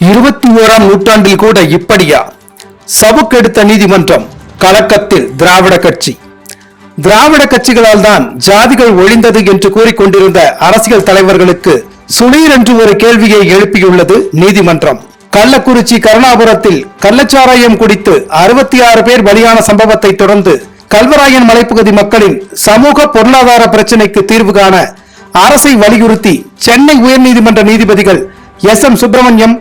இருபத்தி ஓராம் நூற்றாண்டில் கூட இப்படியா? சவுக்கெடுத்த நீதிமன்றம் கலக்கத்தில் திராவிட கட்சி. திராவிட கட்சிகளால் தான் ஜாதிகள் ஒழிந்தது என்று கூறிக்கொண்டிருந்த அரசியல் தலைவர்களுக்கு சுளீர் என்று ஒரு கேள்வியை எழுப்பியுள்ளது நீதிமன்றம். கள்ளக்குறிச்சி கருணாபுரத்தில் கள்ளச்சாராயம் குடித்து அறுபத்தி ஆறு பேர் பலியான சம்பவத்தை தொடர்ந்து கல்வராயன் மலைப்பகுதி மக்களின் சமூக பொருளாதார பிரச்சினைக்கு தீர்வு காண அரசை வலியுறுத்தி சென்னை உயர்நீதிமன்ற நீதிபதிகள் எஸ் எம் சுப்பிரமணியம்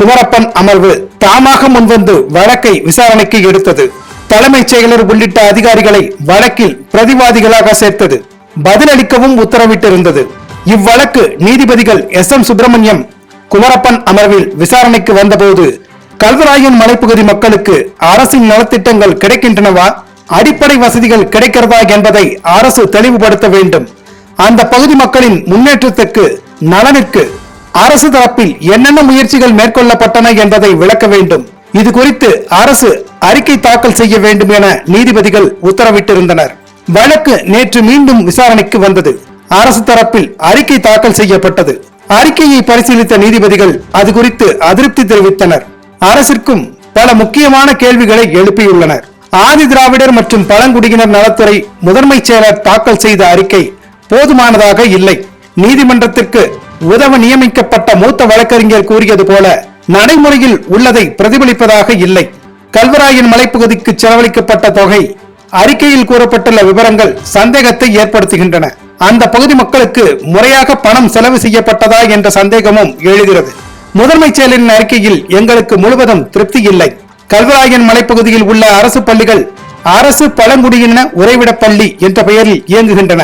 குமரப்பன் அமர்வு தாமாக முன்வந்து வழக்கை விசாரணைக்கு எடுத்தது. தலைமைச் செயலர் உள்ளிட்ட அதிகாரிகளை வழக்கில் பிரதிவாதிகளாக சேர்த்தது. பதிலளிக்கவும் உத்தரவிட்டிருந்தது. இவ்வழக்கு நீதிபதிகள் எஸ். எம். சுப்பிரமணியம் குமரப்பன் அமர்வில் விசாரணைக்கு வந்தபோது கல்வராயன் மலைப்பகுதி மக்களுக்கு அரசின் நலத்திட்டங்கள் கிடைக்கின்றனவா? அடிப்படை வசதிகள் கிடைக்கிறதா என்பதை அரசு தெளிவுபடுத்த வேண்டும். அந்த பகுதி மக்களின் முன்னேற்றத்துக்கு நலனுக்கு அரசு தரப்பில் என்னென்ன முயற்சிகள் மேற்கொள்ளப்பட்டன என்பதை விளக்க வேண்டும். இது குறித்து அரசு அறிக்கை தாக்கல் செய்ய வேண்டும் என நீதிபதிகள் உத்தரவிட்டிருந்தனர். வழக்கு நேற்று மீண்டும் விசாரணைக்கு வந்தது. அரசு தரப்பில் அறிக்கை தாக்கல் செய்யப்பட்டது. அறிக்கையை பரிசீலித்த நீதிபதிகள் அது குறித்து அதிருப்தி தெரிவித்தனர். அரசிற்கும் பல முக்கியமான கேள்விகளை எழுப்பியுள்ளனர். ஆதி திராவிடர் மற்றும் பழங்குடியினர் நலத்துறை முதன்மைச் செயலர் தாக்கல் செய்த அறிக்கை போதுமானதாக இல்லை. நீதிமன்றத்திற்கு உதவ நியமிக்கப்பட்ட மூத்த வழக்கறிஞர் கூறியது போல நடைமுறையில் உள்ளதை பிரதிபலிப்பதாக இல்லை. கல்வராயன் மலைப்பகுதிக்கு செலவழிக்கப்பட்ட தொகை அறிக்கையில் கூறப்பட்டுள்ள விவரங்கள் சந்தேகத்தை ஏற்படுத்துகின்றன. அந்த பகுதி மக்களுக்கு முறையாக பணம் செலவு செய்யப்பட்டதா என்ற சந்தேகமும் எழுகிறது. முதன்மைச் செயலரின் அறிக்கையில் எங்களுக்கு முழுவதும் திருப்தி இல்லை. கல்வராயன் மலைப்பகுதியில் உள்ள அரசு பள்ளிகள் அரசு பழங்குடியின உறைவிட பள்ளி என்ற பெயரில் இயங்குகின்றன.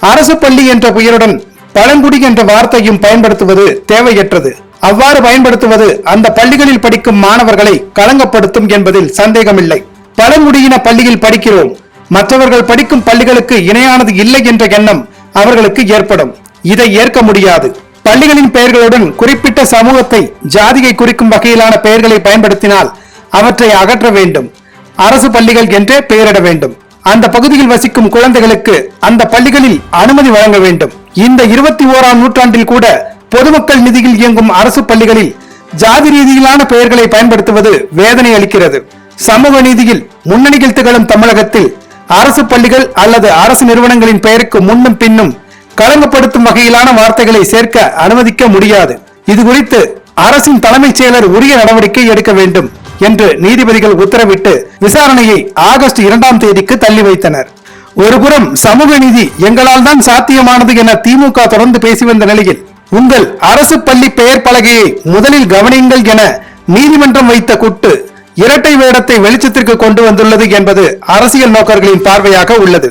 அரசு பள்ளி என்ற பெயருடன் பழங்குடி என்ற வார்த்தையும் பயன்படுத்துவது தேவையற்றது. அவ்வாறு பயன்படுத்துவது அந்த பள்ளிகளில் படிக்கும் மாணவர்களை களங்கப்படுத்தும் என்பதில் சந்தேகமில்லை. பழங்குடியின பள்ளியில் படிக்கிறோம். மற்றவர்கள் படிக்கும் பள்ளிகளுக்கு இணையானது இல்லை என்ற எண்ணம் அவர்களுக்கு ஏற்படும். இதை ஏற்க முடியாது. பள்ளிகளின் பெயர்களுடன் குறிப்பிட்ட சமூகத்தை ஜாதியை குறிக்கும் வகையிலான பெயர்களை பயன்படுத்தினால் அவற்றை அகற்ற வேண்டும். அரசு பள்ளிகள் என்றே பெயரிட வேண்டும். அந்த பகுதியில் வசிக்கும் குழந்தைகளுக்கு அந்த பள்ளிகளில் அனுமதி வழங்க வேண்டும். இந்த இருபத்தி ஓராம் நூற்றாண்டில் கூட பொதுமக்கள் நிதியில் இயங்கும் அரசு பள்ளிகளில் ஜாதி ரீதியிலான பெயர்களை பயன்படுத்துவது வேதனை அளிக்கிறது. சமூக நீதியில் முன்னணியில் திகழும் தமிழகத்தில் அரசு பள்ளிகள் அல்லது அரசு நிறுவனங்களின் பெயருக்கு முன்னும் பின்னும் களங்கப்படுத்தும் வகையிலான வார்த்தைகளை சேர்க்க அனுமதிக்க முடியாது. இது குறித்து அரசின் தலைமைச் செயலர் உரிய நடவடிக்கை எடுக்க வேண்டும். என்று நீதிபதிகள் உத்தரவிட்டு விசாரணையை ஆகஸ்ட் இரண்டாம் தேதிக்கு தள்ளி வைத்தனர். ஒருபுறம் சமூக நீதி எங்களால் தான் சாத்தியமானது என திமுக தொடர்ந்து பேசி வந்த நிலையில் உங்கள் அரசு பள்ளி பெயர் பலகையை முதலில் கவனியுங்கள் என நீதிமன்றம் வைத்த குட்டு இரட்டை வேடத்தை வெளிச்சத்திற்கு கொண்டு வந்துள்ளது என்பது அரசியல் நோக்கர்களின் பார்வையாக உள்ளது.